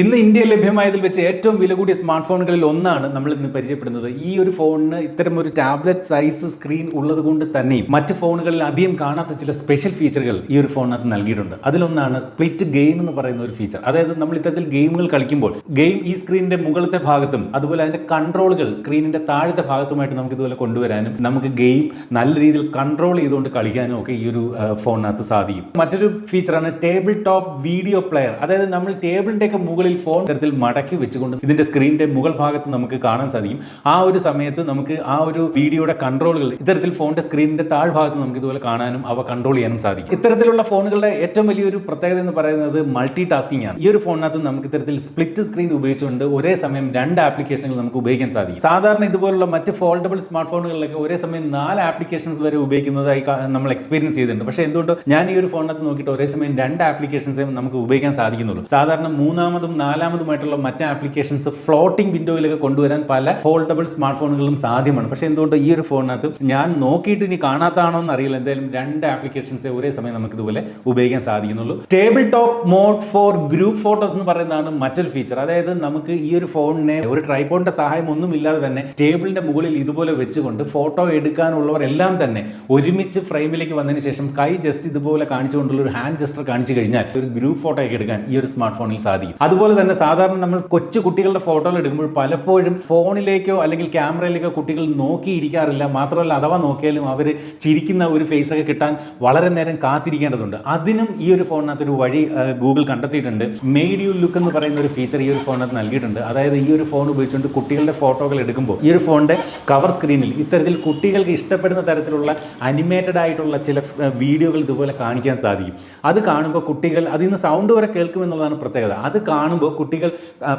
ഇന്ന് ഇന്ത്യയിൽ ലഭ്യമായതിൽ വെച്ച് ഏറ്റവും വില കൂടിയ സ്മാർട്ട് ഫോണുകളിൽ ഒന്നാണ് നമ്മൾ ഇന്ന് പരിചയപ്പെടുന്നത്. ഈ ഒരു ഫോണിന് ഇത്തരം ഒരു ടാബ്ലറ്റ് സൈസ് സ്ക്രീൻ ഉള്ളത് കൊണ്ട് തന്നെയും മറ്റ് ഫോണുകളിൽ അധികം കാണാത്ത ചില സ്പെഷ്യൽ ഫീച്ചറുകൾ ഈ ഒരു ഫോണിനകത്ത് നൽകിയിട്ടുണ്ട്. അതിലൊന്നാണ് സ്പ്ലിറ്റ് ഗെയിം എന്ന് പറയുന്ന ഒരു ഫീച്ചർ. അതായത് നമ്മൾ ഇത്തരത്തിൽ ഗെയിമുകൾ കളിക്കുമ്പോൾ ഗെയിം ഈ സ്ക്രീനിന്റെ മുകളിലത്തെ ഭാഗത്തും അതുപോലെ അതിന്റെ കൺട്രോളുകൾ സ്ക്രീനിന്റെ താഴത്തെ ഭാഗത്തുമായിട്ട് നമുക്ക് ഇതുപോലെ കൊണ്ടുവരാനും നമുക്ക് ഗെയിം നല്ല രീതിയിൽ കൺട്രോൾ ചെയ്തുകൊണ്ട് കളിക്കാനും ഒക്കെ ഈ ഒരു ഫോണിനകത്ത് സാധിക്കും. മറ്റൊരു ഫീച്ചറാണ് ടേബിൾ ടോപ്പ് വീഡിയോ പ്ലെയർ. അതായത് നമ്മൾ ടേബിളിന്റെ ഒക്കെ മുകളിൽ ഫോൺ തരത്തിൽ മടക്കി വെച്ചുകൊണ്ട് ഇതിന്റെ സ്ക്രീനിന്റെ മുകൾ ഭാഗത്ത് നമുക്ക് കാണാൻ സാധിക്കും. ആ ഒരു സമയത്ത് നമുക്ക് ആ ഒരു വീഡിയോയുടെ കൺട്രോളുകൾ ഇത്തരത്തിൽ ഫോണിന്റെ സ്ക്രീനിന്റെ താഴ്ഭാഗത്ത് നമുക്ക് ഇതുപോലെ കാണാനും അവ കൺട്രോൾ ചെയ്യാനും സാധിക്കും. ഇത്തരത്തിലുള്ള ഫോണുകളുടെ ഏറ്റവും വലിയൊരു പ്രത്യേകത എന്ന് പറയുന്നത് മൾട്ടി ടാസ്കിംഗ് ആണ്. ഈ ഒരു ഫോണിനകത്ത് നമുക്ക് ഇത്തരത്തിൽ സ്പ്ലിറ്റ് സ്ക്രീൻ ഉപയോഗിച്ചുകൊണ്ട് ഒരേ സമയം രണ്ട് ആപ്ലിക്കേഷനുകൾ നമുക്ക് ഉപയോഗിക്കാൻ സാധിക്കും. സാധാരണ ഇതുപോലുള്ള മറ്റ് ഫോൾഡബിൾ സ്മാർട്ട് ഫോണുകളിലൊക്കെ ഒരേ സമയം നാല് ആപ്ലിക്കേഷൻസ് വരെ ഉപയോഗിക്കുന്നതായി നമ്മൾ എക്സ്പീരിയൻസ് ചെയ്തിട്ടുണ്ട്. പക്ഷേ എന്തുകൊണ്ട് ഞാൻ ഈ ഒരു ഫോണിനകത്ത് നോക്കിയിട്ട് ഒരേ സമയം രണ്ട് ആപ്ലിക്കേഷൻസേ നമുക്ക് ഉപയോഗിക്കാൻ സാധിക്കുന്നുള്ളൂ. സാധാരണ മൂന്നാമതും നാലാമതുമായിട്ടുള്ള മറ്റ് ആപ്ലിക്കേഷൻസ് ഫ്ലോട്ടിംഗ് വിൻഡോയിലൊക്കെ കൊണ്ടുവരാൻ പല ഫോൾഡബിൾ സ്മാർട്ട് ഫോണുകളിലും സാധ്യമാണ്. പക്ഷേ എന്തുകൊണ്ട് ഈ ഒരു ഫോണിനകത്ത് ഞാൻ നോക്കിയിട്ട് ഇനി കാണാത്താണോ എന്ന് അറിയില്ല എന്തായാലും രണ്ട് ആപ്ലിക്കേഷൻസ് ഒരേ സമയം നമുക്ക് ഇതുപോലെ ഉപയോഗിക്കാൻ സാധിക്കുന്നുള്ളൂ. Table top mode for group photos എന്ന് പറയുന്നതാണ് മറ്റൊരു ഫീച്ചർ അതായത് നമുക്ക് ഈ ഒരു ഫോണിനെ ഒരു ട്രൈപോണിന്റെ സഹായം ഒന്നും ഇല്ലാതെ തന്നെ ടേബിളിന്റെ മുകളിൽ ഇതുപോലെ വെച്ചുകൊണ്ട് ഫോട്ടോ എടുക്കാനുള്ളവർ എല്ലാം തന്നെ ഒരുമിച്ച് ഫ്രെയിമിലേക്ക് വന്നതിന് ശേഷം കൈ ജസ്റ്റ് ഇതുപോലെ കാണിച്ചുകൊണ്ടുള്ള ഒരു ഹാൻഡ് ജസ്റ്റർ കാണിച്ചു കഴിഞ്ഞാൽ ഒരു ഗ്രൂപ്പ് ഫോട്ടോ ഒക്കെ എടുക്കാൻ ഈ ഒരു സ്മാർട്ട് ഫോണിൽ സാധിക്കും അതുപോലെ തന്നെ സാധാരണ നമ്മൾ കൊച്ചു കുട്ടികളുടെ ഫോട്ടോകൾ എടുക്കുമ്പോൾ പലപ്പോഴും ഫോണിലേക്കോ അല്ലെങ്കിൽ ക്യാമറയിലേക്കോ കുട്ടികൾ നോക്കിയിരിക്കാറില്ല. മാത്രമല്ല അഥവാ നോക്കിയാലും അവർ ചിരിക്കുന്ന ഒരു ഫേസ് ഒക്കെ കിട്ടാൻ വളരെ നേരം കാത്തിരിക്കേണ്ടതുണ്ട്. അതിനും ഈ ഒരു ഫോണിനകത്ത് ഒരു വഴി ഗൂഗിൾ കണ്ടെത്തിയിട്ടുണ്ട്. മെയ്ഡ് യു ലുക്ക് എന്ന് പറയുന്ന ഒരു ഫീച്ചർ ഈ ഒരു ഫോണിനകത്ത് നൽകിയിട്ടുണ്ട്. അതായത് ഈ ഒരു ഫോൺ ഉപയോഗിച്ചുകൊണ്ട് കുട്ടികളുടെ ഫോട്ടോകൾ എടുക്കുമ്പോൾ ഈ ഒരു ഫോണിന്റെ കവർ സ്ക്രീനിൽ ഇത്തരത്തിൽ കുട്ടികൾക്ക് ഇഷ്ടപ്പെടുന്ന തരത്തിലുള്ള അനിമേറ്റഡ് ആയിട്ടുള്ള ചില വീഡിയോകൾ ഇതുപോലെ കാണിക്കാൻ സാധിക്കും. അത് കാണുമ്പോൾ കുട്ടികൾ അതിൽ നിന്ന് സൗണ്ട് വരെ കേൾക്കുമെന്നുള്ളതാണ് പ്രത്യേകത. അത് കാണുമ്പോൾ കുട്ടികൾ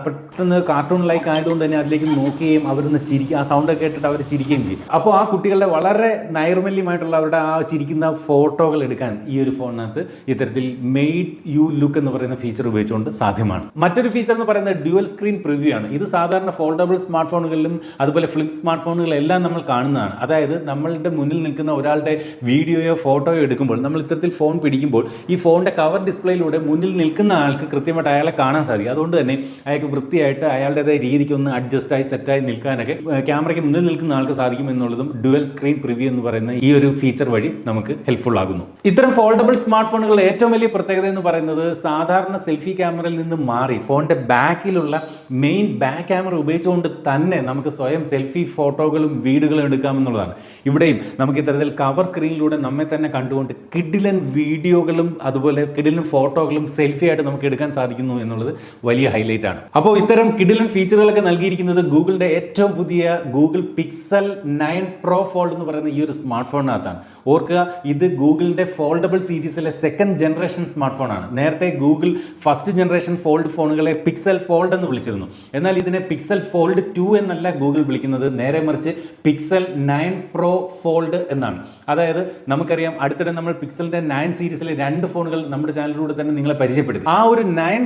പെട്ടെന്ന് കാർട്ടൂൺ ലൈക്ക് ആയതുകൊണ്ട് തന്നെ അതിലേക്ക് നോക്കുകയും അവരൊന്ന് ചിരിക്കുക ആ സൗണ്ട് കേട്ടിട്ട് അവർ ചിരിക്കുകയും ചെയ്യും. അപ്പോൾ ആ കുട്ടികളുടെ വളരെ നൈർമല്യമായിട്ടുള്ള അവരുടെ ആ ചിരിക്കുന്ന ഫോട്ടോകൾ എടുക്കാൻ ഈ ഒരു ഫോണിനകത്ത് ഇത്തരത്തിൽ മെയ്ഡ് യു ലുക്ക് എന്ന് പറയുന്ന ഫീച്ചർ ഉപയോഗിച്ചുകൊണ്ട് സാധ്യമാണ്. മറ്റൊരു ഫീച്ചർ എന്ന് പറയുന്നത് ഡ്യുവൽ സ്ക്രീൻ പ്രിവ്യൂ ആണ്. ഇത് സാധാരണ ഫോൾഡബിൾ സ്മാർട്ട് ഫോണുകളിലും അതുപോലെ ഫ്ലിപ്പ് സ്മാർട്ട് ഫോണുകളെല്ലാം നമ്മൾ കാണുന്നതാണ്. അതായത് നമ്മളുടെ മുന്നിൽ നിൽക്കുന്ന ഒരാളുടെ വീഡിയോയോ ഫോട്ടോയോ എടുക്കുമ്പോൾ നമ്മൾ ഇത്തരത്തിൽ ഫോൺ പിടിക്കുമ്പോൾ ഈ ഫോണിന്റെ കവർ ഡിസ്പ്ലേയിലൂടെ മുന്നിൽ നിൽക്കുന്ന ആൾക്ക് കൃത്യമായിട്ട് അയാളെ കാണാൻ സാധിക്കും. അതുകൊണ്ട് തന്നെ അയാൾക്ക് വൃത്തിയായിട്ട് അയാളുടേതായ രീതിക്ക് ഒന്ന് അഡ്ജസ്റ്റ് ആയി സെറ്റായി നിൽക്കാനൊക്കെ ക്യാമറയ്ക്ക് മുന്നിൽ നിൽക്കുന്ന ആൾക്ക് സാധിക്കും എന്നുള്ളതും ഡുവൽ സ്ക്രീൻ പ്രിവ്യൂ എന്ന് പറയുന്ന ഈ ഒരു ഫീച്ചർ വഴി നമുക്ക് ഹെൽപ്ഫുൾ ആകുന്നു. ഇത്തരം ഫോൾഡബിൾ സ്മാർട്ട് ഫോണുകളുടെ ഏറ്റവും വലിയ പ്രത്യേകത എന്ന് പറയുന്നത് സാധാരണ സെൽഫി ക്യാമറയിൽ നിന്ന് മാറി ഫോണിന്റെ ബാക്കിലുള്ള മെയിൻ ബാക്ക് ക്യാമറ ഉപയോഗിച്ചുകൊണ്ട് തന്നെ നമുക്ക് സ്വയം സെൽഫി ഫോട്ടോകളും വീഡിയോകളും എടുക്കാമെന്നുള്ളതാണ്. ഇവിടെയും നമുക്ക് ഇത്തരത്തിൽ കവർ സ്ക്രീനിലൂടെ നമ്മെ തന്നെ കണ്ടുകൊണ്ട് കിഡിലൻ വീഡിയോകളും അതുപോലെ കിഡിലൻ ഫോട്ടോകളും സെൽഫി ആയിട്ട് നമുക്ക് എടുക്കാൻ സാധിക്കുന്നു എന്നുള്ളത് വലിയ ഹൈലൈറ്റ് ആണ്. അപ്പോൾ ഇത്തരം കിഡിലൻ ഫീച്ചറുകളൊക്കെ നൽകിയിരിക്കുന്നത് ഗൂഗിളിന്റെ ഏറ്റവും പുതിയ Google Pixel nine Pro Fold എന്ന് പറയുന്ന ഈ ഒരു സ്മാർട്ട് ഫോണിനകത്താണ് ഓർക്കുക ഇത് ഗൂഗിളിന്റെ ഫോൾഡബിൾ സീരീസിലെ സെക്കൻഡ് ജനറേഷൻ സ്മാർട്ട് ഫോണാണ് നേരത്തെ ഗൂഗിൾ ഫസ്റ്റ് ജനറേഷൻ ഫോൾഡ് ഫോണുകളെ പിക്സൽ ഫോൾഡ് എന്ന് വിളിച്ചിരുന്നു. എന്നാൽ ഇതിനെ പിക്സൽ ഫോൾഡ് ടു എന്നല്ല ഗൂഗിൾ വിളിക്കുന്നത്. നേരെ മറിച്ച് പിക്സൽ നയൻ പ്രോ ഫോൾഡ് എന്നാണ്. അതായത് നമുക്കറിയാം അടുത്തിടെ നമ്മൾ പിക്സലിന്റെ നയൻ സീരീസിലെ രണ്ട് ഫോണുകൾ നമ്മുടെ ചാനലിലൂടെ തന്നെ നിങ്ങളെ പരിചയപ്പെടുത്തി. ആ ഒരു നയൻ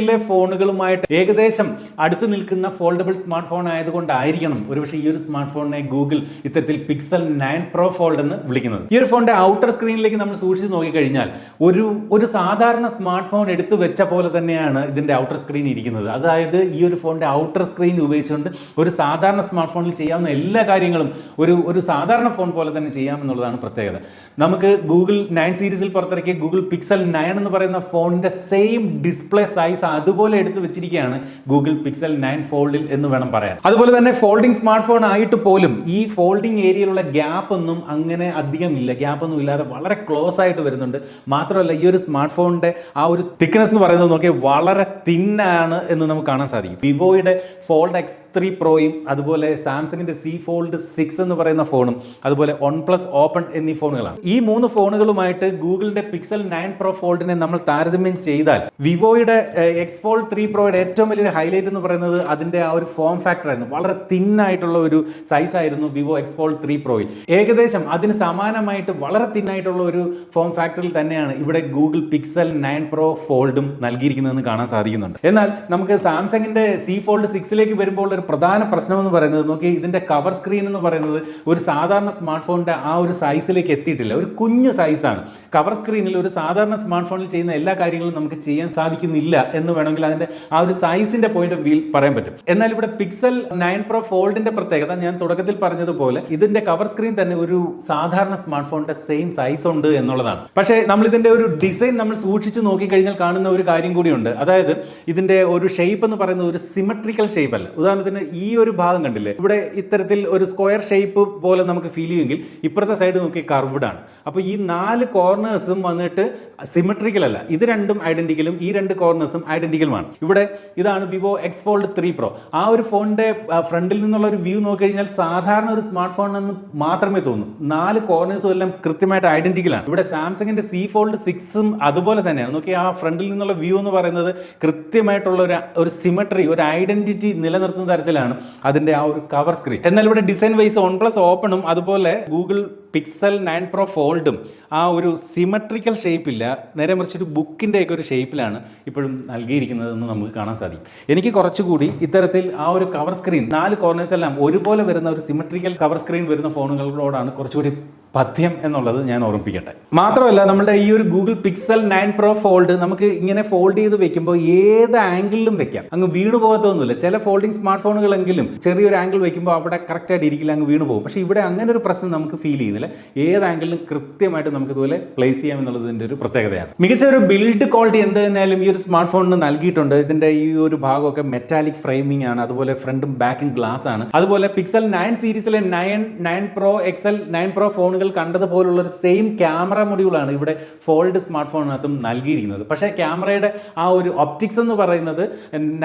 സീരീസിലെ ഫോണുകളുമായിട്ട് ഏകദേശം അടുത്ത് നിൽക്കുന്ന ഫോൾഡബിൾ സ്മാർട്ട് ഫോൺ ആയതുകൊണ്ടായിരിക്കണം ഒരുപക്ഷെ ഈ ഒരു സ്മാർട്ട് ഫോണിനെ ഗൂഗിൾ ഇത്തരത്തിൽ പിക്സൽ നയൻ പ്രോ ഫോൾഡ് എന്ന് വിളിക്കുന്നത്. ഈ ഒരു ഫോണിന്റെ ഔട്ടർ സ്ക്രീനിലേക്ക് നമ്മൾ സൂക്ഷിച്ച് നോക്കിക്കഴിഞ്ഞാൽ ഒരു ഒരു സാധാരണ സ്മാർട്ട് ഫോൺ എടുത്തു വെച്ച പോലെ തന്നെയാണ് ഇതിന്റെ ഔട്ടർ സ്ക്രീൻ ഇരിക്കുന്നത്. അതായത് ഈ ഒരു ഫോണിന്റെ ഔട്ടർ സ്ക്രീൻ ഉപയോഗിച്ചുകൊണ്ട് ഒരു സാധാരണ സ്മാർട്ട് ഫോണിൽ ചെയ്യാവുന്ന എല്ലാ കാര്യങ്ങളും ഒരു ഒരു സാധാരണ ഫോൺ പോലെ തന്നെ ചെയ്യാമെന്നുള്ളതാണ് പ്രത്യേകത. നമുക്ക് ഗൂഗിൾ നയൻ സീരീസിൽ പുറത്തിറക്കിയ ഗൂഗിൾ പിക്സൽ നയൻ എന്ന് പറയുന്ന ഫോണിന്റെ സെയിം ഡിസ്പ്ലേ സൈസ് അതുപോലെ എടുത്ത് വെച്ചിരിക്കുകയാണ് ഗൂഗിൾ പിക്സൽ നയൻ ഫോൾഡിൽ എന്ന് വേണം പറയാൻ. അതുപോലെ തന്നെ ഫോൾഡിംഗ് സ്മാർട്ട് ഫോൺ ആയിട്ട് പോലും ഈ ഫോൾഡിംഗ് ഏരിയയിലുള്ള ഗ്യാപ്പ് ഒന്നും അങ്ങനെ അധികം ഇല്ല. ഗ്യാപ്പ് ഒന്നും ഇല്ലാതെ വളരെ ക്ലോസ് ആയിട്ട് വരുന്നുണ്ട്. മാത്രമല്ല ഈ ഒരു സ്മാർട്ട് ഫോണിന്റെ ആ ഒരു തിക്നെസ് എന്ന് പറയുന്നത് നോക്കിയാൽ വളരെ തിന്നാണ് എന്ന് നമുക്ക് കാണാൻ സാധിക്കും. വിവോയുടെ ഫോൾഡ് എക്സ് ത്രീ പ്രോയും അതുപോലെ സാംസങ്ങിന്റെ സി ഫോൾഡ് സിക്സ് എന്ന് പറയുന്ന ഫോണും അതുപോലെ വൺ പ്ലസ് ഓപ്പൺ എന്നീ ഫോണുകളാണ്. ഈ മൂന്ന് ഫോണുകളുമായിട്ട് ഗൂഗിളിന്റെ പിക്സൽ നയൻ പ്രോ ഫോൾഡിനെ നമ്മൾ താരതമ്യം ചെയ്താൽ വിവോയുടെ എക്സ് ഫോൾഡ് ത്രീ പ്രോയുടെ ഏറ്റവും വലിയൊരു ഹൈലൈറ്റ് എന്ന് പറയുന്നത് അതിന്റെ ആ ഒരു ഫോം ഫാക്ടർ ആയിരുന്നു. വളരെ തിന്നായിട്ടുള്ള ഒരു സൈസ് ആയിരുന്നു വിവോ എക്സ് ഫോൾഡ് ത്രീ പ്രോയിൽ ഏകദേശം അതിന് സമാനമായിട്ട് വളരെ തിന്നായിട്ടുള്ള ഒരു ഫോം ഫാക്ടറിൽ തന്നെയാണ് ഇവിടെ ഗൂഗിൾ പിക്സൽ നയൻ പ്രോ ഫോൾഡും നൽകിയിരിക്കുന്നതെന്ന് കാണാൻ സാധിക്കുന്നുണ്ട്. എന്നാൽ നമുക്ക് സാംസങ്ങിന്റെ സി ഫോൾഡ് സിക്സിലേക്ക് വരുമ്പോൾ ഒരു പ്രധാന പ്രശ്നം എന്ന് പറയുന്നത് നോക്കി ഇതിന്റെ കവർ സ്ക്രീൻ എന്ന് പറയുന്നത് ഒരു സാധാരണ സ്മാർട്ട് ഫോണിന്റെ ആ ഒരു സൈസിലേക്ക് എത്തിയിട്ടില്ല. ഒരു കുഞ്ഞ് സൈസാണ് കവർ സ്ക്രീനിൽ ഒരു സാധാരണ സ്മാർട്ട് ഫോണിൽ ചെയ്യുന്ന എല്ലാ കാര്യങ്ങളും നമുക്ക് ചെയ്യാൻ സാധിക്കുന്നില്ല എന്ന എന്ന് വേണമെങ്കിൽ അതിന്റെ ആ ഒരു സൈസിന്റെ പോയിന്റ് ഓഫ് വ്യൂ പറയാൻ പറ്റും. എന്നാൽ ഇവിടെ പിക്സൽ നയൻ പ്രോ ഫോൾഡിന്റെ പ്രത്യേകത ഞാൻ തുടക്കത്തിൽ പറഞ്ഞതുപോലെ ഇതിന്റെ കവർ സ്ക്രീൻ തന്നെ ഒരു സാധാരണ സ്മാർട്ട് ഫോണിന്റെ സെയിം സൈസ് ഉണ്ട് എന്നുള്ളതാണ്. പക്ഷേ നമ്മൾ ഇതിന്റെ ഒരു ഡിസൈൻ നമ്മൾ സൂക്ഷിച്ച് നോക്കിക്കഴിഞ്ഞാൽ കാണുന്ന ഒരു കാര്യം കൂടിയുണ്ട്. അതായത് ഇതിന്റെ ഒരു ഷേപ്പ് എന്ന് പറയുന്നത് ഒരു സിമെട്രിക്കൽ ഷേപ്പ് അല്ല. ഉദാഹരണത്തിന് ഈ ഒരു ഭാഗം കണ്ടില്ലേ? ഇവിടെ ഇത്തരത്തിൽ ഒരു സ്ക്വയർ ഷേപ്പ് പോലെ നമുക്ക് ഫീൽ ചെയ്യുമെങ്കിൽ ഇപ്പുറത്തെ സൈഡ് നോക്കി കർവ്ഡ് ആണ്. അപ്പോൾ ഈ നാല് കോർണേഴ്സും വന്നിട്ട് സിമെട്രിക്കൽ അല്ല. ഇത് രണ്ടും ഐഡന്റിക്കലും ഈ രണ്ട് കോർണേഴ്സും ഐഡന്റിക്കലുമാണ് ഇവിടെ ഇതാണ് Vivo X Fold three Pro ആ ഒരു ഫോണിന്റെ ഫ്രണ്ടിൽ നിന്നുള്ള ഒരു വ്യൂ നോക്കിക്കഴിഞ്ഞാൽ സാധാരണ ഒരു സ്മാർട്ട് എന്ന് മാത്രമേ തോന്നൂ. നാല് കോർണേഴ്സും എല്ലാം കൃത്യമായിട്ട് ഐഡന്റിക്കലാണ് ഇവിടെ സാംസങ്ങിന്റെ സി ഫോൾഡ് സിക്സും അതുപോലെ തന്നെയാണ്. നോക്കി ആ ഫ്രണ്ടിൽ നിന്നുള്ള വ്യൂ എന്ന് പറയുന്നത് കൃത്യമായിട്ടുള്ള ഒരു ഒരു സിമട്രി ഒരു ഐഡന്റിറ്റി നിലനിർത്തുന്ന തരത്തിലാണ് അതിന്റെ ആ ഒരു കവർ സ്ക്രീൻ എന്നാൽ ഇവിടെ ഡിസൈൻ വൈസ് വൺ പ്ലസ് ഓപ്പണും അതുപോലെ ഗൂഗിൾ പിക്സൽ നയൻ പ്രോ ഫോൾഡും ആ ഒരു സിമട്രിക്കൽ ഷേപ്പില്ല നേരെ മറിച്ചൊരു ബുക്കിന്റെയൊക്കെ ബുക്കിന്റെ ഒരു ഷേപ്പിലാണ് ഇപ്പോഴും നൽകിയിരിക്കുന്നതെന്ന് നമുക്ക് കാണാൻ സാധിക്കും. എനിക്ക് കുറച്ചുകൂടി ഇത്തരത്തിൽ ആ ഒരു കവർ സ്ക്രീൻ നാല് കോർണേഴ്സ് എല്ലാം ഒരുപോലെ വരുന്ന ഒരു സിമട്രിക്കൽ കവർ സ്ക്രീൻ വരുന്ന ഫോണുകളോടാണ് കുറച്ചുകൂടി പഥ്യം എന്നുള്ളത് ഞാൻ ഓർമ്മിപ്പിക്കട്ടെ. മാത്രമല്ല നമ്മുടെ ഈ ഒരു Google Pixel nine Pro Fold നമുക്ക് ഇങ്ങനെ ഫോൾഡ് ചെയ്ത് വെക്കുമ്പോൾ ഏത് ആംഗിളിലും വെക്കാം. അങ്ങ് വീണ് പോകത്തൊന്നുമില്ല. ചില ഫോൾഡിംഗ് സ്മാർട്ട് ഫോണുകളെങ്കിലും ചെറിയൊരു ആംഗിൾ വെക്കുമ്പോൾ അവിടെ കറക്റ്റായിട്ട് ഇരിക്കില്ല അങ്ങ് വീണ് പോകും. പക്ഷേ ഇവിടെ അങ്ങനെ ഒരു പ്രശ്നം നമുക്ക് ഫീൽ ചെയ്യുന്നില്ല. ഏത് ആംഗിളിലും കൃത്യമായിട്ട് നമുക്ക് ഇതുപോലെ പ്ലേസ് ചെയ്യാം എന്നുള്ളതിന്റെ ഒരു പ്രത്യേകതയാണ്. മികച്ച ഒരു ബിൽഡ് ക്വാളിറ്റി എന്ത് തന്നെയാലും ഈ ഒരു സ്മാർട്ട് ഫോണിന് നൽകിയിട്ടുണ്ട്. ഇതിന്റെ ഈ ഒരു ഭാഗമൊക്കെ മെറ്റാലിക് ഫ്രെയിമിംഗ് ആണ്. അതുപോലെ ഫ്രണ്ടും ബാക്കും ഗ്ലാസ് ആണ്. അതുപോലെ പിക്സൽ നയൻ സീരീസിലെ nine nine Pro XL nine Pro ഫോണുകൾ കണ്ടതുപോലുള്ള ഒരു സെയിം ക്യാമറ മൊഡ്യൂളാണ് ഇവിടെ ഫോൾഡ് സ്മാർട്ട് ഫോണിനകത്തും നൽകിയിരിക്കുന്നത്. പക്ഷേ ക്യാമറയുടെ ആ ഒരു ഒപ്റ്റിക്സ് എന്ന് പറയുന്നത്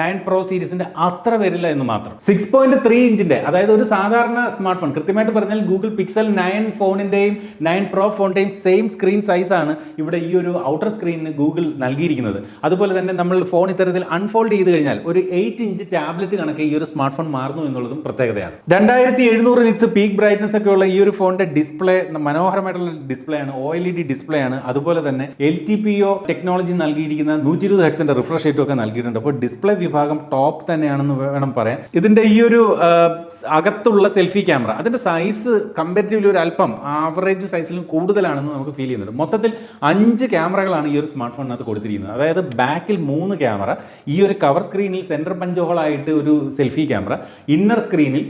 നയൻ പ്രോ സീരീസിന്റെ അത്ര വരില്ല എന്ന് മാത്രം. സിക്സ് പോയിന്റ് ത്രീ ഇഞ്ചിന്റെ അതായത് ഒരു സാധാരണ സ്മാർട്ട് ഫോൺ കൃത്യമായിട്ട് പറഞ്ഞാൽ ഗൂഗിൾ പിക്സൽ നയൻ ഫോണിന്റെയും നയൻ പ്രോ ഫോണിന്റെയും സെയിം സ്ക്രീൻ സൈസ് ആണ് ഇവിടെ ഈ ഒരു ഔട്ടർ സ്ക്രീനിന് ഗൂഗിൾ നൽകിയിരിക്കുന്നത്. അതുപോലെ തന്നെ നമ്മൾ ഫോൺ ഇത്തരത്തിൽ അൺഫോൾഡ് ചെയ്ത് കഴിഞ്ഞാൽ ഒരു എയ്റ്റ് ഇഞ്ച് ടാബ്ലറ്റ് കണക്ക് ഈ ഒരു സ്മാർട്ട് ഫോൺ മാറുന്നു എന്നുള്ളതും പ്രത്യേകതയാണ്. രണ്ടായിരത്തി എഴുന്നൂറ് നിറ്റ്സ് പീക്ക് ബ്രൈറ്റ്നസ് ഒക്കെ ഉള്ള ഈ ഒരു ഫോണിന്റെ ഡിസ്പ്ലേ മനോഹരമായിട്ടുള്ള ഡിസ്പ്ലേ ആണ് O L E D display ആണ്. അതുപോലെ തന്നെ L T P O technology നൽകിയിരിക്കുന്ന നൂറ്റി ഇരുപത് ഹെഡ്സിന്റെ റിഫ്രഷ് റേറ്റും ഒക്കെ നൽകിയിട്ടുണ്ട്. അപ്പോൾ ഡിസ്പ്ലേ വിഭാഗം ടോപ്പ് തന്നെയാണെന്ന് വേണം പറയാൻ. ഇതിന്റെ ഈ ഒരു അകത്തുള്ള സെൽഫി ക്യാമറ അതിന്റെ സൈസ് കമ്പാരിറ്റീവ്ലി ഒരു അല്പം ആവറേജ് സൈസിലും കൂടുതലാണെന്ന് നമുക്ക് ഫീൽ ചെയ്യുന്നുണ്ട്. മൊത്തത്തിൽ അഞ്ച് ക്യാമറകളാണ് ഈ ഒരു സ്മാർട്ട് ഫോണിനകത്ത് കൊടുത്തിരിക്കുന്നത്. അതായത് ബാക്കിൽ മൂന്ന് ക്യാമറ ഈ ഒരു കവർ സ്ക്രീനിൽ സെന്റർ പഞ്ചോളായിട്ട് ഒരു സെൽഫി ക്യാമറ ഇന്നർ സ്ക്രീനിൽ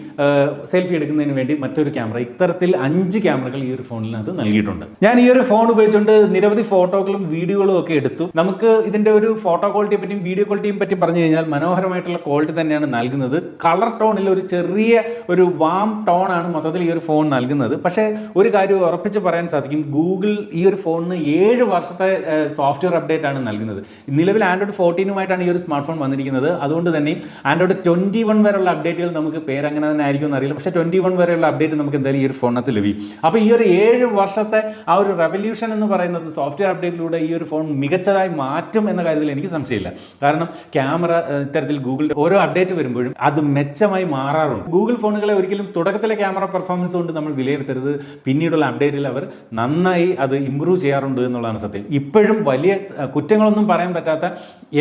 സെൽഫി എടുക്കുന്നതിന് വേണ്ടി മറ്റൊരു ക്യാമറ ഇത്തരത്തിൽ അഞ്ച് ക്യാമറകൾ ഒരു ഫോണിനകത്ത് നൽകിയിട്ടുണ്ട്. ഞാൻ ഈ ഒരു ഫോൺ ഉപയോഗിച്ചുകൊണ്ട് നിരവധി ഫോട്ടോകളും വീഡിയോകളും ഒക്കെ എടുത്തു. നമുക്ക് ഇതിന്റെ ഒരു ഫോട്ടോ ക്വാളിറ്റിയെ പറ്റിയും വീഡിയോ ക്വാളിറ്റിയും പറ്റി പറഞ്ഞു കഴിഞ്ഞാൽ മനോഹരമായിട്ടുള്ള ക്വാളിറ്റി തന്നെയാണ് നൽകുന്നത്. കളർ ടോണിൽ ഒരു ചെറിയ ഒരു വാം ടോൺ ആണ് മൊത്തത്തിൽ ഈ ഒരു ഫോൺ നൽകുന്നത്. പക്ഷേ ഒരു കാര്യം ഉറപ്പിച്ച് പറയാൻ സാധിക്കും. ഗൂഗിൾ ഈ ഒരു ഫോണിന് ഏഴ് വർഷത്തെ സോഫ്റ്റ്വെയർ അപ്ഡേറ്റ് ആണ് നൽകുന്നത്. നിലവിൽ ആൻഡ്രോയിഡ് ഫോർട്ടീനുമായിട്ടാണ് ഈ ഒരു സ്മാർട്ട് ഫോൺ വന്നിരിക്കുന്നത്. അതുകൊണ്ട് തന്നെ ആൻഡ്രോയിഡ് ട്വന്റി വൺ വരെയുള്ള അപ്ഡേറ്റുകൾ നമുക്ക് പേര് അങ്ങനെ തന്നെ ആയിരിക്കും എന്നറിയില്ല പക്ഷേ ട്വന്റി വൺ വരെയുള്ള അപ്ഡേറ്റ് നമുക്ക് എന്തായാലും ഈ ഒരു ഫോണിനകത്ത് ലഭിക്കും. അപ്പോൾ ഈ ഒരു ഏഴ് വർഷത്തെ ആ ഒരു റെവല്യൂഷൻ എന്ന് പറയുന്നത് സോഫ്റ്റ്വെയർ അപ്ഡേറ്റിലൂടെ ഈ ഒരു ഫോൺ മികച്ചതായി മാറ്റും എന്ന കാര്യത്തിൽ എനിക്ക് സംശയമില്ല. കാരണം ക്യാമറ ഇത്തരത്തിൽ ഗൂഗിൾ ഓരോ അപ്ഡേറ്റ് വരുമ്പോഴും അത് മെച്ചമായി മാറാറുണ്ട്. ഗൂഗിൾ ഫോണുകളെ ഒരിക്കലും തുടക്കത്തിലെ ക്യാമറ പെർഫോമൻസ് കൊണ്ട് നമ്മൾ വിലയിരുത്തരുത്. പിന്നീടുള്ള അപ്ഡേറ്റിൽ അവർ നന്നായി അത് ഇമ്പ്രൂവ് ചെയ്യാറുണ്ട് എന്നുള്ളതാണ് സത്യം. ഇപ്പോഴും വലിയ കുറ്റങ്ങളൊന്നും പറയാൻ പറ്റാത്ത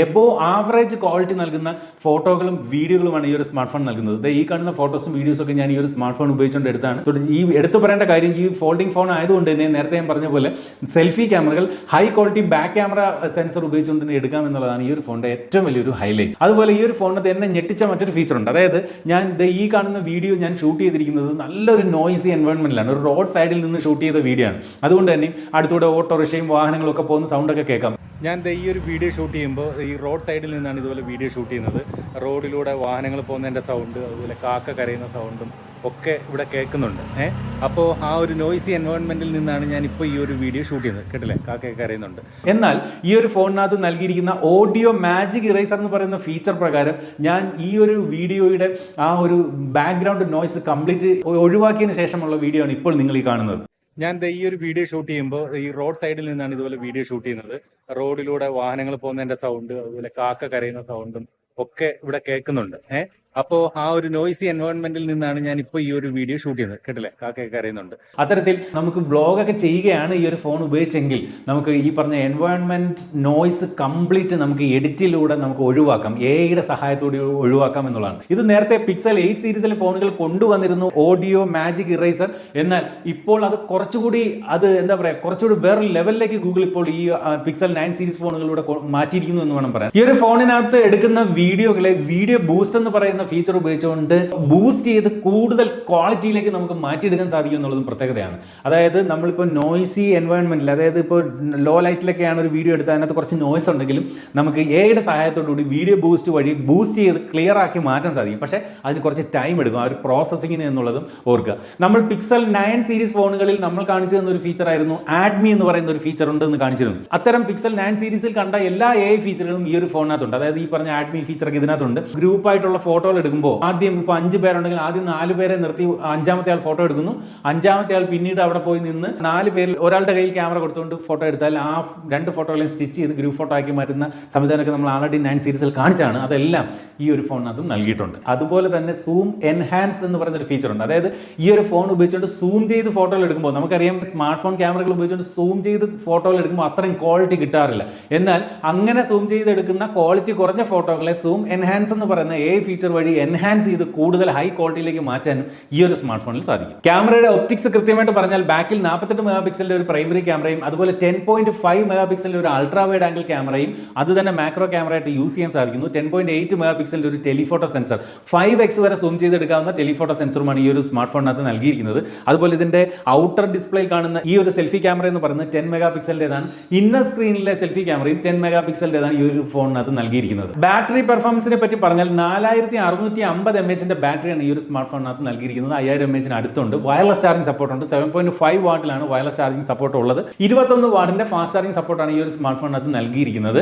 എബോ ആവറേജ് ക്വാളിറ്റി നൽകുന്ന ഫോട്ടോകളും വീഡിയോകളുമാണ് ഈ ഒരു സ്മാർട്ട് ഫോൺ നൽകുന്നത് ഈ കാണുന്ന ഫോട്ടോസും വീഡിയോസും ഒക്കെ ഞാൻ ഈ ഒരു സ്മാർട്ട് ഫോൺ ഉപയോഗിച്ചുകൊണ്ട് എടുത്താണ്. ഈ എടുത്തു പറയേണ്ട കാര്യം ഈ ഫോൾഡിംഗ് ഫോൺ ആയതുകൊണ്ട് തന്നെ നേരത്തെ ഞാൻ പറഞ്ഞ പോലെ സെൽഫി ക്യാമറകൾ high quality back camera sensor ഉപയോഗിച്ചുകൊണ്ട് തന്നെ എടുക്കാം എന്നുള്ളതാണ് ഈ ഒരു ഫോണിന്റെ ഏറ്റവും വലിയൊരു ഹൈലൈറ്റ് അതുപോലെ ഈ ഒരു ഫോണിനകത്ത് എന്നെ ഞെട്ടിച്ച മറ്റൊരു ഫീച്ചർ ഉണ്ട്. അതായത് ഞാൻ ഇത് ഈ കാണുന്ന വീഡിയോ ഞാൻ ഷൂട്ട് ചെയ്തിരിക്കുന്നത് നല്ലൊരു നോയ്സി എൻവയോൺമെന്റിലാണ് ഒരു റോഡ് സൈഡിൽ നിന്ന് ഷൂട്ട് ചെയ്ത വീഡിയോ ആണ്. അതുകൊണ്ട് തന്നെ അടുത്തൂടെ ഓട്ടോറിക്ഷയും വാഹനങ്ങളൊക്കെ പോകുന്ന സൗണ്ടൊക്കെ കേൾക്കാം. ഞാൻ ഈ ഒരു വീഡിയോ ഷൂട്ട് ചെയ്യുമ്പോൾ ഈ റോഡ് സൈഡിൽ നിന്നാണ് ഇതുപോലെ വീഡിയോ ഷൂട്ട് ചെയ്യുന്നത്. റോഡിലൂടെ വാഹനങ്ങൾ പോകുന്നതിന്റെ സൗണ്ട് അതുപോലെ കാക്ക കരയുന്ന സൗണ്ടും ഒക്കെ ഇവിടെ കേൾക്കുന്നുണ്ട്. ഏ? അപ്പോൾ ആ ഒരു നോയ്സി എൻവയോൺമെന്റിൽ നിന്നാണ് ഞാൻ ഇപ്പോൾ ഈ ഒരു വീഡിയോ ഷൂട്ട് ചെയ്യുന്നത്. കേട്ടില്ലേ? കാക്കയൊക്കെ അറിയുന്നുണ്ട്. എന്നാൽ ഈ ഒരു ഫോണിനകത്ത് നൽകിയിരിക്കുന്ന ഓഡിയോ മാജിക് ഇറേസർ എന്ന് പറയുന്ന ഫീച്ചർ പ്രകാരം ഞാൻ ഈ ഒരു വീഡിയോയുടെ ആ ഒരു ബാക്ക്ഗ്രൗണ്ട് നോയ്സ് കംപ്ലീറ്റ് ഒഴിവാക്കിയതിന് ശേഷമുള്ള വീഡിയോ ആണ് ഇപ്പോൾ നിങ്ങൾ ഈ കാണുന്നത്. ഞാൻ ഈ ഒരു വീഡിയോ ഷൂട്ട് ചെയ്യുമ്പോൾ ഈ റോഡ് സൈഡിൽ നിന്നാണ് ഇതുപോലെ വീഡിയോ ഷൂട്ട് ചെയ്യുന്നത്. റോഡിലൂടെ വാഹനങ്ങൾ പോകുന്നതിന്റെ സൗണ്ട് അതുപോലെ കാക്ക കരയുന്ന സൗണ്ടും ഒക്കെ ഇവിടെ കേൾക്കുന്നുണ്ട്. ഏഹ് അപ്പോൾ ആ ഒരു നോയ്സി എൻവയോൺമെന്റിൽ നിന്നാണ് ഞാൻ ഇപ്പോൾ ഈ ഒരു വീഡിയോ ഷൂട്ട് ചെയ്യുന്നത് കേട്ടില്ലേ? കാക്കയൊക്കെ അറിയുന്നുണ്ട്. അത്തരത്തിൽ നമുക്ക് ബ്ലോഗൊക്കെ ചെയ്യുകയാണ് ഈ ഒരു ഫോൺ ഉപയോഗിച്ചെങ്കിൽ നമുക്ക് ഈ പറഞ്ഞ എൻവയോൺമെന്റ് നോയ്സ് കംപ്ലീറ്റ് നമുക്ക് എഡിറ്റിലൂടെ നമുക്ക് ഒഴിവാക്കാം. എ ഐയുടെ സഹായത്തോടെ ഒഴിവാക്കാം എന്നുള്ളതാണ്. ഇത് നേരത്തെ പിക്സൽ എയ്റ്റ് സീരീസിലെ ഫോണുകൾ കൊണ്ടുവന്നിരുന്നു ഓഡിയോ മാജിക് ഇറേസർ എന്നാൽ ഇപ്പോൾ അത് കുറച്ചുകൂടി അത് എന്താ പറയുക കുറച്ചുകൂടി വേറെ ലെവലിലേക്ക് ഗൂഗിൾ ഇപ്പോൾ ഈ പിക്സൽ നയൻ സീരീസ് ഫോണുകളിലൂടെ മാറ്റിയിരിക്കുന്നു എന്ന് വേണം പറയാൻ. ഈ ഒരു ഫോണിനകത്ത് എടുക്കുന്ന വീഡിയോകളെ വീഡിയോ ബൂസ്റ്റ് എന്ന് പറയുന്ന ഫീച്ചർ ഉപയോഗിച്ചുകൊണ്ട് ബൂസ്റ്റ് ചെയ്ത് കൂടുതൽ ക്വാളിറ്റിയിലേക്ക് നമുക്ക് മാറ്റിയെടുക്കാൻ സാധിക്കും എന്നുള്ളതും പ്രത്യേകതയാണ്. അതായത് നമ്മളിപ്പോൾ നോയ്സി എൻവയോൺമെന്റിൽ അതായത് ഇപ്പോൾ ലോ ലൈറ്റിലൊക്കെയാണ് ഒരു വീഡിയോ എടുത്താൽ അതിനകത്ത് കുറച്ച് നോയ്സ് ഉണ്ടെങ്കിലും നമുക്ക് എയുടെ സഹായത്തോടുകൂടി വീഡിയോ ബൂസ്റ്റ് വഴി ബൂസ്റ്റ് ചെയ്ത് ക്ലിയർ ആക്കി മാറ്റാൻ സാധിക്കും. പക്ഷേ അതിന് കുറച്ച് ടൈം എടുക്കും ആ ഒരു പ്രോസസ്സിങ്ങിന് എന്നുള്ളതും ഓർക്കുക. നമ്മൾ പിക്സൽ നയൻ സീരീസ് ഫോണുകളിൽ നമ്മൾ കാണിച്ചു തന്ന ഒരു ഫീച്ചർ ആയിരുന്നു ആഡ്മി എന്ന് പറയുന്ന ഒരു ഫീച്ചർ ഉണ്ട് എന്ന് കാണിച്ചിരുന്നു. അത്തരം പിക്സൽ നയൻ സീരീസിൽ കണ്ട എല്ലാ എ ഫീച്ചറുകളും ഈ ഒരു ഫോണിനകത്തുണ്ട് അതായത് ഈ പറഞ്ഞ ആഡ്മി ഫീച്ചറൊക്കെ ഇതിനകത്തുണ്ട്. ഗ്രൂപ്പായിട്ടുള്ള ഫോട്ടോകൾ എടുക്കുമ്പോൾ ആദ്യം ഇപ്പോൾ അഞ്ച് പേരുണ്ടെങ്കിൽ ആദ്യം നാല് പേരെ നിർത്തി അഞ്ചാമത്തെ ആൾ ഫോട്ടോ എടുക്കുന്നു. അഞ്ചാമത്തെ ആൾ പിന്നീട് അവിടെ പോയി നിന്ന് നാല് പേരിൽ ഒരാളുടെ കയ്യിൽ ക്യാമറ കൊടുത്തുകൊണ്ട് ഫോട്ടോ എടുത്താൽ ആ രണ്ട് ഫോട്ടോകളെയും സ്റ്റിച്ച് ചെയ്ത് ഗ്രൂപ്പ് ഫോട്ടോ ആക്കി മാറ്റുന്ന സംവിധാനമൊക്കെ നമ്മൾ ആൾറെഡി നയൻ സീരീസിൽ കാണിച്ചാണ്. അതെല്ലാം ഈ ഒരു ഫോണിനകത്തും നൽകിയിട്ടുണ്ട്. അതുപോലെ തന്നെ സൂം എൻഹാൻസ് എന്ന് പറയുന്ന ഒരു ഫീച്ചർ ഉണ്ട് അതായത് ഈ ഒരു ഫോൺ ഉപയോഗിച്ചുകൊണ്ട് സൂം ചെയ്ത് ഫോട്ടോകൾ എടുക്കുമ്പോൾ നമുക്കറിയാം സ്മാർട്ട് ഫോൺ ക്യാമറകൾ ഉപയോഗിച്ചുകൊണ്ട് സൂം ചെയ്ത് ഫോട്ടോകൾ എടുക്കുമ്പോൾ അത്രയും ക്വാളിറ്റി കിട്ടാറില്ല. എന്നാൽ അങ്ങനെ സൂം ചെയ്ത് എടുക്കുന്ന ക്വാളിറ്റി കുറഞ്ഞ ഫോട്ടോകളെ സൂം എൻഹാൻസ് എന്ന് പറയുന്ന എ ഫീച്ചർ വഴി എൻഹാൻസ് ചെയ്ത് കൂടുതൽ ഹൈ ക്വാളിറ്റിയിലേക്ക് മാറ്റാനും ഈ ഒരു സ്മാർട്ട് ഫോണിൽ സാധിക്കും. ക്യാമറയുടെ ഒപ്റ്റിക്സ് കൃത്യമായിട്ട് പറഞ്ഞാൽ ബാക്കിൽ നാൽപ്പത്തെട്ട് മെഗാ പിക്സലിന്റെ ഒരു പ്രൈമറി ക്യാമറയും അതുപോലെ ടെൻ പോയിന്റ് ഫൈവ് മെഗാ പിക്സലിന്റെ ഒരു അൾട്രാ വൈഡ് ആംഗിൾ ക്യാമറയും അത് തന്നെ മാക്രോ ക്യാമറ ആയിട്ട് യൂസ് ചെയ്യാൻ സാധിക്കുന്നു. ടെൻ പോയിന്റ് എയ്റ്റ് മെഗാ പിക്സലിന്റെ ഒരു ടെലിഫോട്ടോ സെൻസർ ഫൈവ് എക്സ് വരെ സൂം ചെയ്തെടുക്കാവുന്ന ടെലിഫോട്ടോ സെൻസറുമാണ് ഈ ഒരു സ്മാർട്ട് ഫോണിനകത്ത് നൽകിയിരിക്കുന്നത്. അതുപോലെ ഇതിന്റെ ഔട്ടർ ഡിസ്പ്ലേയിൽ കാണുന്ന ഈ ഒരു സെൽഫി ക്യാമറ എന്ന് പറയുന്നത് ടെൻ മെഗാ പിക്സലിന്റെതാണ് ഇന്നർ സ്ക്രീനിലെ സെൽഫി ക്യാമറയും ടെൻ മെഗാ പിക്സലിന്റെതാണ് ഈ ഒരു ഫോണിനകത്ത് നൽകിയിരിക്കുന്നത്. ബാറ്ററി പെർഫോമൻസിനെ പറ്റി പറഞ്ഞാൽ നാലായിരത്തി അറുന്നൂറ്റി അമ്പത് എം എച്ചിന്റെ ബാറ്ററിയാണ് ഈ ഒരു സ്മാർട്ട് ഫോണിനകത്ത് നൽകിയിരിക്കുന്നത്. അയ്യായിരം എം എച്ചിന് അടുത്തുണ്ട്. വയർലെസ് ചാർജിംഗ് സപ്പോർട്ട് ഉണ്ട്. സെവൻ പോയിന്റ് ഫൈവ് വാട്ടിലാണ് വയർലെസ് ചാർജിംഗ് സപ്പോർട്ട് ഉള്ളത്. ഇരുപത്തൊന്ന് വാട്ടിന്റെ ഫാസ്റ്റ് ചാർജിംഗ് സപ്പോർട്ടാണ് ഈ ഒരു സ്മാർട്ട് ഫോണിനകത്ത് നൽകിയിരിക്കുന്നത്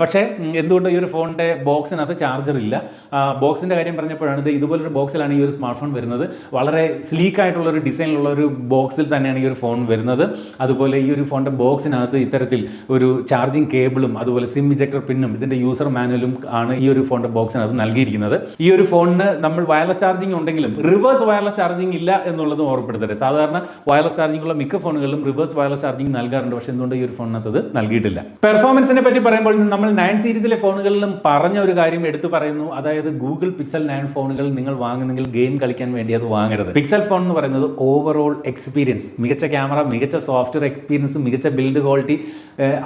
പക്ഷേ എന്തുകൊണ്ട് ഈ ഒരു ഫോണിന്റെ ബോക്സിനകത്ത് ചാർജർ ഇല്ല? ബോക്സിന്റെ കാര്യം പറഞ്ഞപ്പോഴാണ് ഇത് ഇതുപോലൊരു ബോക്സിലാണ് ഈ ഒരു സ്മാർട്ട് ഫോൺ വരുന്നത്. വളരെ സ്ലീക്ക് ആയിട്ടുള്ള ഒരു ഡിസൈനിലുള്ള ഒരു ബോക്സിൽ തന്നെയാണ് ഈ ഒരു ഫോൺ വരുന്നത്. അതുപോലെ ഈ ഒരു ഫോണിന്റെ ബോക്സിനകത്ത് ഇത്തരത്തിൽ ഒരു ചാർജിംഗ് കേബിളും അതുപോലെ സിം ഇജക്ടർ പിന്നും ഇതിന്റെ യൂസർ മാനുവലും ആണ് ഈ ഒരു ഫോണിന്റെ ബോക്സിനകത്ത് നൽകിയിരിക്കുന്നത്. ഈ ഒരു ഫോണിന് നമ്മൾ വയർലെസ് ചാർജിങ് ഉണ്ടെങ്കിലും റിവേഴ്സ് വയർലെസ് ചാർജിങ് ഇല്ല എന്നുള്ളത് ഓർമ്മപ്പെടുത്തട്ടെ. സാധാരണ വയർലെസ് ചാർജിംഗ് ഉള്ള മിക്ക ഫോണുകളിലും റിവേഴ്സ് വയർലെസ് ചാർജിംഗ് നൽകാറുണ്ട്. പക്ഷേ എന്തുകൊണ്ട് ഈ ഒരു ഫോണിനകത്ത് അത് നൽകിയിട്ടില്ല? പെർഫോമൻസിനെ പറ്റി പറയുമ്പോൾ നമ്മൾ നയൻ സീരീസിലെ ഫോണുകളിലും പറഞ്ഞ ഒരു കാര്യം എടുത്തു പറയുന്നു. അതായത് ഗൂഗിൾ പിക്സൽ നയൻ ഫോണുകൾ നിങ്ങൾ വാങ്ങുന്നെങ്കിൽ ഗെയിം കളിക്കാൻ വേണ്ടി അത് വാങ്ങരുത്. പിക്സൽ ഫോൺ എന്ന് പറയുന്നത് ഓവറോൾ എക്സ്പീരിയൻസ് മികച്ച ക്യാമറ മികച്ച സോഫ്റ്റ്വെയർ എക്സ്പീരിയൻസ് മികച്ച ബിൽഡ് ക്വാളിറ്റി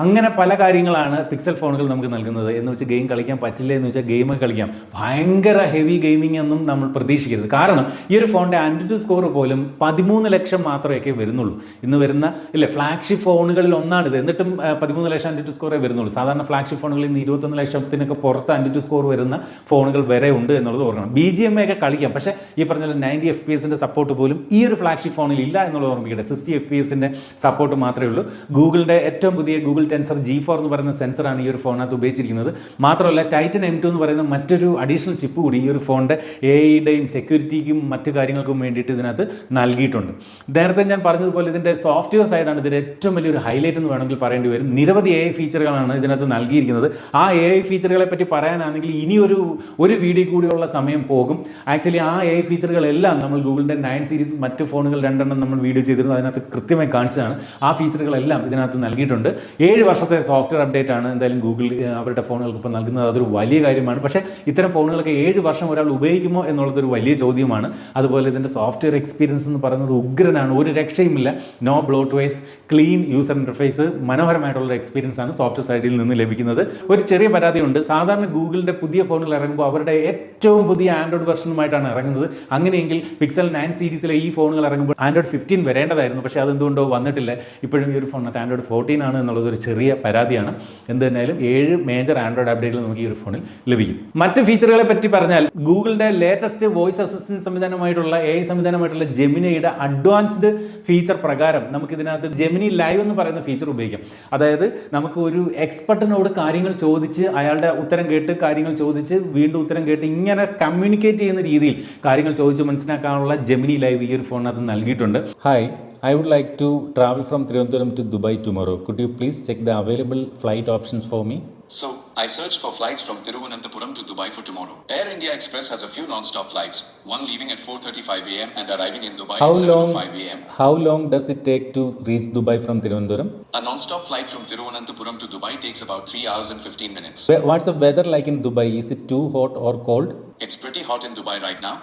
അങ്ങനെ പല കാര്യങ്ങളാണ് പിക്സൽ ഫോണുകൾ നമുക്ക് നൽകുന്നത്. എന്ന് വെച്ചാൽ ഗെയിം കളിക്കാൻ പറ്റില്ല എന്ന് വെച്ചാൽ ഗെയിം കളിക്കാം. ഭയങ്കര ഹെവി ഗെയിമിംഗ് ഒന്നും നമ്മൾ പ്രതീക്ഷിക്കരുത്. കാരണം ഈ ഒരു ഫോണിന്റെ ആന്റിറ്റു സ്കോർ പോലും പതിമൂന്ന് ലക്ഷം മാത്രമേ വരുന്നുള്ളൂ. ഇന്ന് വരുന്ന ഇല്ലേ ഫ്ലാഗ്ഷിപ്പ് ഫോണുകളിൽ ഒന്നാണിത്. എന്നിട്ടും പതിമൂന്ന് ലക്ഷം ആൻഡ്രോയിഡ് സ്കോറേ വരുന്നുള്ളൂ. സാധാരണ ഫ്ലാഗ്ഷിപ്പ് ഫോണുകളിൽ നിന്ന് ഇരുപത്തൊന്ന് ലക്ഷത്തിനൊക്കെ പുറത്ത് ആൻഡ്രോയിഡ് സ്കോർ വരുന്ന ഫോണുകൾ വരെ ഉണ്ട് എന്നുള്ളത് ഓർക്കണം. ബി ജി എം ഒക്കെ കളിക്കാം. പക്ഷേ ഈ പറഞ്ഞ പോലെ നയന്റി എഫ് പി എസിന്റെ സപ്പോർട്ട് പോലും ഈ ഒരു ഫ്ലാഗ്ഷിപ്പ് ഫോണിൽ ഇല്ല എന്നുള്ളത് ഓർമ്മിക്കട്ടെ. സിക്സ്റ്റി എഫ് പി എസിന്റെ സപ്പോർട്ട് മാത്രമേ ഉള്ളൂ. ഗൂഗിളിന്റെ ഏറ്റവും പുതിയ ഗൂഗിൾ ടെൻസർ ജി ഫോർ എന്ന് പറയുന്ന സെൻസറാണ് ഈ ഒരു ഫോണിനകത്ത് ഉപയോഗിച്ചിരിക്കുന്നത്. മാത്രമല്ല ടൈറ്റൻ എം ടു എന്ന് പറയുന്ന മറ്റൊരു അഡീഷണൽ ചിപ്പ് കൂടി ഈ ഒരു ഫോണിന്റെ എ ഐയുടെയും സെക്യൂരിറ്റിക്കും മറ്റു കാര്യങ്ങൾക്കും വേണ്ടിയിട്ട് ഇതിനകത്ത് നൽകിയിട്ടുണ്ട്. നേരത്തെ ഞാൻ പറഞ്ഞതുപോലെ ഇതിന്റെ സോഫ്റ്റ്വെയർ സൈഡാണ് ഇതിന്റെ ഏറ്റവും വലിയൊരു ഹൈലൈറ്റ് എന്ന് വേണമെങ്കിൽ പറയേണ്ടി വരും. നിരവധി എ ഐ ഫീച്ചറുകളാണ് ഇതിനകത്ത് നൽകിയിരിക്കുന്നത്. ആ എ ഐ ഫീച്ചറുകളെ പറ്റി പറയാനാണെങ്കിൽ ഇനി ഒരു ഒരു വീഡിയോ കൂടിയുള്ള സമയം പോകും. ആക്ച്വലി ആ എ ഐ ഫീച്ചറുകളെല്ലാം നമ്മൾ ഗൂഗിളിന്റെ നയൻ സീരീസ് മറ്റ് ഫോണുകൾ രണ്ടെണ്ണം നമ്മൾ വീഡിയോ ചെയ്തിരുന്നു. അതിനകത്ത് കൃത്യമായി കാണിച്ചതാണ്. ആ ഫീച്ചറുകളെല്ലാം ഇതിനകത്ത് നൽകിയിട്ടുണ്ട്. ഏഴ് വർഷത്തെ സോഫ്റ്റ്വെയർ അപ്ഡേറ്റ് ആണ് എന്തായാലും ഗൂഗിൾ അവരുടെ ഫോണുകൾക്ക് ഇപ്പോൾ നൽകുന്നത്. അതൊരു വലിയ കാര്യമാണ്. പക്ഷേ ഇത്തരം ഫോണുകളൊക്കെ ഏഴ് വർഷം ഒരാൾ ഉപയോഗിക്കുമോ എന്നുള്ളതൊരു വലിയ ചോദ്യമാണ്. അതുപോലെ ഇതിന്റെ സോഫ്റ്റ്വെയർ എക്സ്പീരിയൻസ് എന്ന് പറയുന്നത് ഉഗ്രനാണ്. ഒരു രക്ഷയുമില്ല. No bloat wise clean user interface മനോഹരമായിട്ടുള്ള എക്സ്പീരിയൻസ് ആണ് സോഫ്റ്റ്വെയർ സൈഡിൽ നിന്ന് ലഭിക്കുന്നത്. ഒരു ചെറിയ പരാതിയുണ്ട്. സാധാരണ ഗൂഗിളിന്റെ പുതിയ ഫോണുകൾ ഇറങ്ങുമ്പോൾ അവരുടെ ഏറ്റവും പുതിയ ആൻഡ്രോയിഡ് വെർഷനുമായിട്ടാണ് ഇറങ്ങുന്നത്. അങ്ങനെയെങ്കിൽ പിക്സൽ നയൻ സീരീസിലെ ഈ ഫോണുകൾ ഇറങ്ങുമ്പോൾ ആൻഡ്രോയിഡ് ഫിഫ്റ്റീൻ വരേണ്ടതായിരുന്നു. പക്ഷേ അതെന്തുകൊണ്ടോ വന്നിട്ടില്ല. ഇപ്പോഴും ഈ ഒരു ഫോണിനകത്ത് ആൻഡ്രോയിഡ് ഫോർട്ടീൻ ആണ് എന്നുള്ളത് ഒരു ചെറിയ പരാതിയാണ്. എന്ത് തന്നെയാലും ഏഴ് മേജർ ആൻഡ്രോയിഡ് അപ്ഡേറ്റുകൾ നമുക്ക് ഈ ഒരു ഫോണിൽ ലഭിക്കും. മറ്റ് ഫീച്ചറുകളെ പറ്റി പറഞ്ഞാൽ ഗൂഗിളിന്റെ ലേറ്റസ്റ്റ് വോയിസ് അസിസ്റ്റന്റ് സംവിധാനമായിട്ടുള്ള എ ഐ സംവിധാനമായിട്ടുള്ള ജെമിനയുടെ അഡ്വാൻസ്ഡ് ഫീച്ചർ പ്രകാരം നമുക്ക് ഇതിനകത്ത് ജെമിനി ലൈവ് എന്ന് പറയുന്ന ഫീച്ചർ ഉപയോഗിക്കാം. അതായത് നമുക്ക് ഒരു എക്സ്പെർട്ടിനോട് കാര്യങ്ങൾ ചോദിച്ച് അയാളുടെ ഉത്തരം കേട്ട് കാര്യങ്ങൾ ചോദിച്ച് വീണ്ടും ഉത്തരം കേട്ട് ഇങ്ങനെ കമ്മ്യൂണിക്കേറ്റ് ചെയ്യുന്ന രീതിയിൽ കാര്യങ്ങൾ ചോദിച്ച് മനസ്സിലാക്കാനുള്ള ജെമിനി ലൈവ് ഈ ഒരു ഫോണിനകത്ത് നൽകിയിട്ടുണ്ട്. Hi I would like to travel from Thiruvananthapuram to Dubai tomorrow Could you please check the available flight options for me? So, I searched for flights from Thiruvananthapuram to Dubai for tomorrow. Air India Express has a few non-stop flights, one leaving at 4.35 am and arriving in Dubai How at long? 7.05 am. How long does it take to reach Dubai from Tirunelveli? A non-stop flight from Thiruvananthapuram to Dubai takes about 3 hours and 15 minutes. What's the weather like in Dubai? Is it too hot or cold? It's pretty hot in Dubai right now.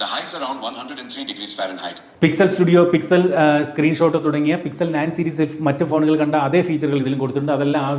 The high is around 103 degrees Fahrenheit. Pixel studio Pixel screenshot തുടങ്ങിയ Pixel nine സീരീസിൽ മറ്റ് ഫോണുകൾ കണ്ട അതേ ഫീച്ചറുകൾ ഇതിലും കൊടുത്തിട്ടുണ്ട്. അതെല്ലാം ആ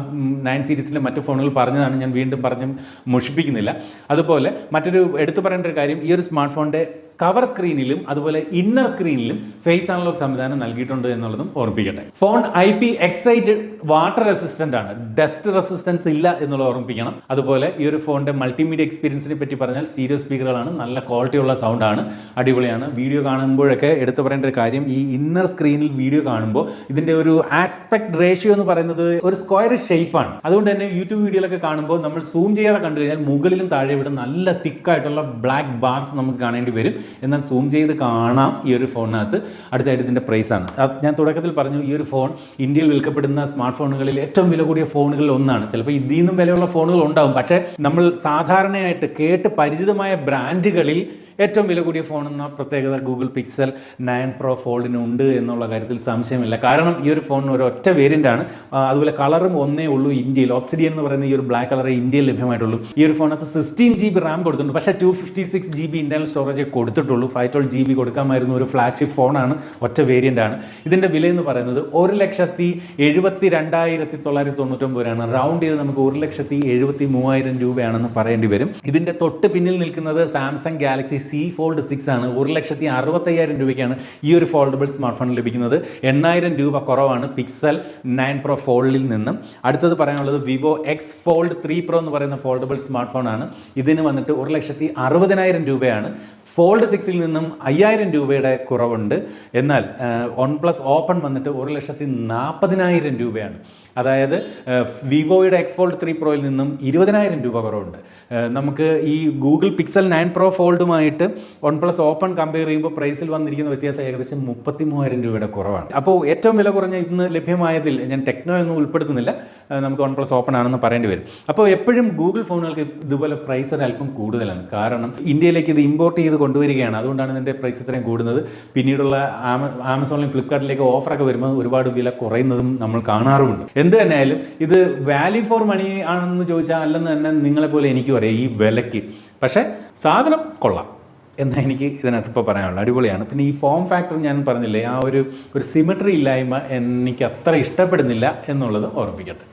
നയൻ സീരീസിലെ മറ്റ് ഫോണുകൾ പറഞ്ഞതാണ്. ഞാൻ വീണ്ടും പറഞ്ഞ് മുഷിപ്പിക്കുന്നില്ല. അതുപോലെ മറ്റൊരു എടുത്തു പറയേണ്ട ഒരു കാര്യം ഈ ഒരു സ്മാർട്ട് ഫോണിന്റെ കവർ സ്ക്രീനിലും അതുപോലെ ഇന്നർ സ്ക്രീനിലും ഫേസ് അൺലോക്ക് സംവിധാനം നൽകിയിട്ടുണ്ട് എന്നുള്ളതും ഓർമ്മിപ്പിക്കട്ടെ. Phone I P X eight water resistant ആണ്. ഡസ്റ്റ് റെസിസ്റ്റൻസ് ഇല്ല എന്നുള്ളത് ഓർമ്മിപ്പിക്കണം. അതുപോലെ ഈ ഒരു ഫോണിന്റെ മൾട്ടിമീഡിയ എക്സ്പീരിയൻസിനെ പറ്റി പറഞ്ഞാൽ സ്റ്റീരിയോ സ്പീക്കറുകളാണ് നല്ല ക്വാളിറ്റി ഉള്ള സൗണ്ട് ആണ്. അടിപൊളിയാണ്. വീഡിയോ കാണുമ്പോഴൊക്കെ എടുത്തു പറയേണ്ട ഒരു കാര്യം ഈ ഇന്നർ സ്ക്രീനിൽ വീഡിയോ കാണുമ്പോൾ ഇതിന്റെ ഒരു ആസ്പെക്ട് റേഷ്യോ എന്ന് പറയുന്നത് ഒരു സ്ക്വയർ ഷേപ്പാണ് അതുകൊണ്ട് തന്നെ യൂട്യൂബ് വീഡിയോയിലൊക്കെ കാണുമ്പോൾ നമ്മൾ സൂം ചെയ്യാതെ കണ്ടു കഴിഞ്ഞാൽ മുകളിലും താഴെ ഇവിടെ നല്ല തിക്കായിട്ടുള്ള ബ്ലാക്ക് ബാർസ് നമുക്ക് കാണേണ്ടി വരും. എന്നാൽ സൂം ചെയ്ത് കാണാം ഈ ഒരു ഫോണിനകത്ത് അടുത്തായിട്ട് ഇതിന്റെ പ്രൈസാണ് ഞാൻ തുടക്കത്തിൽ പറഞ്ഞു ഈ ഒരു ഫോൺ ഇന്ത്യയിൽ വിൽക്കപ്പെടുന്ന സ്മാർട്ട് ഫോണുകളിൽ ഏറ്റവും വില കൂടിയ ഫോണുകളിൽ ഒന്നാണ്. ചിലപ്പോൾ ഇതിൽ നിന്നും വിലയുള്ള ഫോണുകൾ ഉണ്ടാവും. പക്ഷേ നമ്മൾ സാധാരണയായിട്ട് കേട്ട് പരിചിതമായ ബ്രാൻഡുകളിൽ ഏറ്റവും വില കൂടിയ ഫോൺ എന്ന പ്രത്യേകത ഗൂഗിൾ പിക്സൽ നയൻ പ്രോ ഫോൾഡിന് ഉണ്ട് എന്നുള്ള കാര്യത്തിൽ സംശയമില്ല. കാരണം ഈ ഒരു ഫോണിന് ഒരു ഒറ്റ വേരിയന്റ് ആണ്. അതുപോലെ കളറും ഒന്നേ ഉള്ളൂ ഇന്ത്യയിൽ. ഓക്സിഡിയൻ എന്ന് പറയുന്ന ഈ ഒരു ബ്ലാക്ക് കളറേ ഇന്ത്യയിൽ ലഭ്യമായിട്ടുള്ളൂ. ഈ ഒരു ഫോണത്ത് സിക്സ്റ്റീൻ ജി ബി റാം കൊടുത്തിട്ടുണ്ട്. പക്ഷേ two fifty six G B internal storage കൊടുത്തിട്ടുള്ളൂ. ഫൈവ് ട്വൽവ് ജി ബി കൊടുക്കാമായിരുന്നു ഒരു ഫ്ലാഗ്ഷിപ്പ് ഫോണാണ് ഒറ്റ വേരിയന്റ് ആണ്. ഇതിന്റെ വില എന്ന് പറയുന്നത് ഒരു ലക്ഷത്തി എഴുപത്തി രണ്ടായിരത്തി തൊള്ളായിരത്തി തൊണ്ണൂറ്റൊമ്പത് രൂപയാണ്. റൗണ്ട് ചെയ്ത് നമുക്ക് ഒരു ലക്ഷത്തി എഴുപത്തി മൂവായിരം രൂപയാണെന്ന് പറയേണ്ടി വരും. ഇതിന്റെ തൊട്ട് പിന്നിൽ നിൽക്കുന്നത് Samsung Galaxy Z fold six ആണ്. ഒരു ലക്ഷത്തി അറുപത്തയ്യായിരം രൂപയ്ക്കാണ് ഈ ഒരു ഫോൾഡബിൾ സ്മാർട്ട് ഫോൺ ലഭിക്കുന്നത്. എണ്ണായിരം രൂപ കുറവാണ് പിക്സൽ നയൻ പ്രോ ഫോൾഡിൽ നിന്നും. അടുത്തത് പറയാനുള്ളത് Vivo X Fold three Pro എന്ന് പറയുന്ന ഫോൾഡബിൾ സ്മാർട്ട് ഫോണാണ് ഇതിന് വന്നിട്ട് ഒരു ലക്ഷത്തി അറുപതിനായിരം രൂപയാണ്. ഫോൾഡ് സിക്സിൽ നിന്നും അയ്യായിരം രൂപയുടെ കുറവുണ്ട്. എന്നാൽ വൺ പ്ലസ് ഓപ്പൺ വന്നിട്ട് ഒരു ലക്ഷത്തി നാൽപ്പതിനായിരം രൂപയാണ്. അതായത് വിവോയുടെ എക്സ്ഫോൾഡ് ത്രീ പ്രോയിൽ നിന്നും ഇരുപതിനായിരം രൂപ കുറവുണ്ട്. നമുക്ക് ഈ ഗൂഗിൾ പിക്സൽ നയൻ പ്രോ ഫോൾഡുമായിട്ട് വൺ പ്ലസ് ഓപ്പൺ കമ്പയർ ചെയ്യുമ്പോൾ പ്രൈസിൽ വന്നിരിക്കുന്ന വ്യത്യാസം ഏകദേശം മുപ്പത്തി മൂവായിരം രൂപയുടെ കുറവാണ്. അപ്പോൾ ഏറ്റവും വില കുറഞ്ഞ ഇന്ന് ലഭ്യമായതിൽ ഞാൻ ടെക്നോ ഒന്നും ഉൾപ്പെടുത്തുന്നില്ല. നമുക്ക് വൺ പ്ലസ് ഓപ്പൺ ആണെന്ന് പറയേണ്ടി വരും. അപ്പോൾ എപ്പോഴും ഗൂഗിൾ ഫോണുകൾക്ക് ഇതുപോലെ പ്രൈസ് ഒരു അല്പം കൂടുതലാണ്. കാരണം ഇന്ത്യയിലേക്ക് ഇത് ഇമ്പോർട്ട് ചെയ്ത് കൊണ്ടുവരികയാണ്. അതുകൊണ്ടാണ് ഇതിന്റെ പ്രൈസ് ഇത്രയും കൂടുന്നത്. പിന്നീടുള്ള ആമ ആമസോണിലും ഫ്ലിപ്കാർട്ടിലേക്ക് ഓഫറൊക്കെ വരുമ്പോൾ ഒരുപാട് വില കുറയുന്നതും നമ്മൾ കാണാറുമുണ്ട്. എന്ത് തന്നെയായാലും ഇത് വാല്യൂ ഫോർ മണി ആണെന്ന് ചോദിച്ചാൽ അല്ലെന്ന് തന്നെ നിങ്ങളെപ്പോലെ എനിക്കും അറിയാം ഈ വിലയ്ക്ക്. പക്ഷേ സാധനം കൊള്ളാം എന്നാൽ എനിക്ക് ഇതിനകത്ത് ഇപ്പോൾ പറയാനുള്ളൂ അടിപൊളിയാണ്. പിന്നെ ഈ ഫോം ഫാക്ടർ ഞാൻ പറഞ്ഞില്ലേ ആ ഒരു ഒരു സിമിട്രി ഇല്ലായ്മ എനിക്ക് അത്ര ഇഷ്ടപ്പെടുന്നില്ല എന്നുള്ളത് ഓർമ്മിക്കട്ടെ.